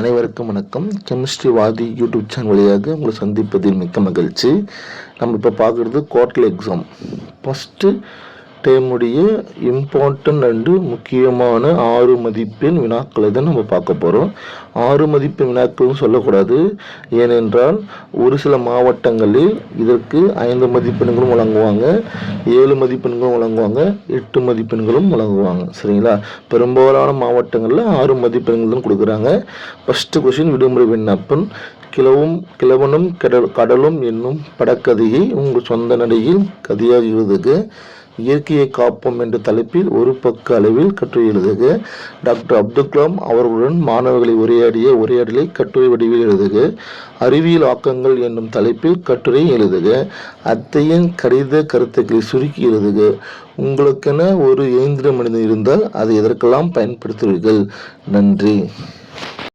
அனைவருக்கும் வணக்கம். கெமிஸ்ட்ரி வாதி யூடியூப் சேனல் வழியாக உங்களை சந்திப்பதில் மிக்க மகிழ்ச்சி. நம்ம இப்போ பார்க்குறது குவார்டர்லி எக்ஸாம் ஃபஸ்ட்டு டேமுடைய இம்பார்ட்டன்ட் அண்டு முக்கியமான ஆறு மதிப்பெண் வினாக்களை தான் நம்ம பார்க்க போகிறோம் ஆறு மதிப்பெண் வினாக்கள்னு சொல்லக்கூடாது. ஏனென்றால் ஒரு சில மாவட்டங்களில் இதற்கு ஐந்து மதிப்பெண்களும் வழங்குவாங்க ஏழு மதிப்பெண்களும் வழங்குவாங்க எட்டு மதிப்பெண்களும் வழங்குவாங்க. சரிங்களா? பெரும்பாலான மாவட்டங்களில் ஆறு மதிப்பெண்கள் தான் கொடுக்குறாங்க. ஃபஸ்ட்டு கொஷின் விடுமுறை விண்ணப்பம். கிழவும் கிழவனும் கடல் கடலும் என்னும் படக்கதையை உங்கள் சொந்த நடையில் கதையாக இயற்கையை காப்போம் என்ற தலைப்பில் ஒரு பக்க அளவில் கட்டுரை எழுதுக. டாக்டர் அப்துல் கலாம் அவர்களுடன் மாணவர்களை உரையாடிய உரையாடலை கட்டுரை வடிவில் எழுதுக. அறிவியல் ஆக்கங்கள் என்னும் தலைப்பில் கட்டுரை எழுதுக. அத்தையின் கடித கருத்துக்களை சுருக்கி எழுதுக. உங்களுக்கென ஒரு இயந்திர மனிதன் இருந்தால் அதை எதற்கெல்லாம் பயன்படுத்துவீர்கள்? நன்றி.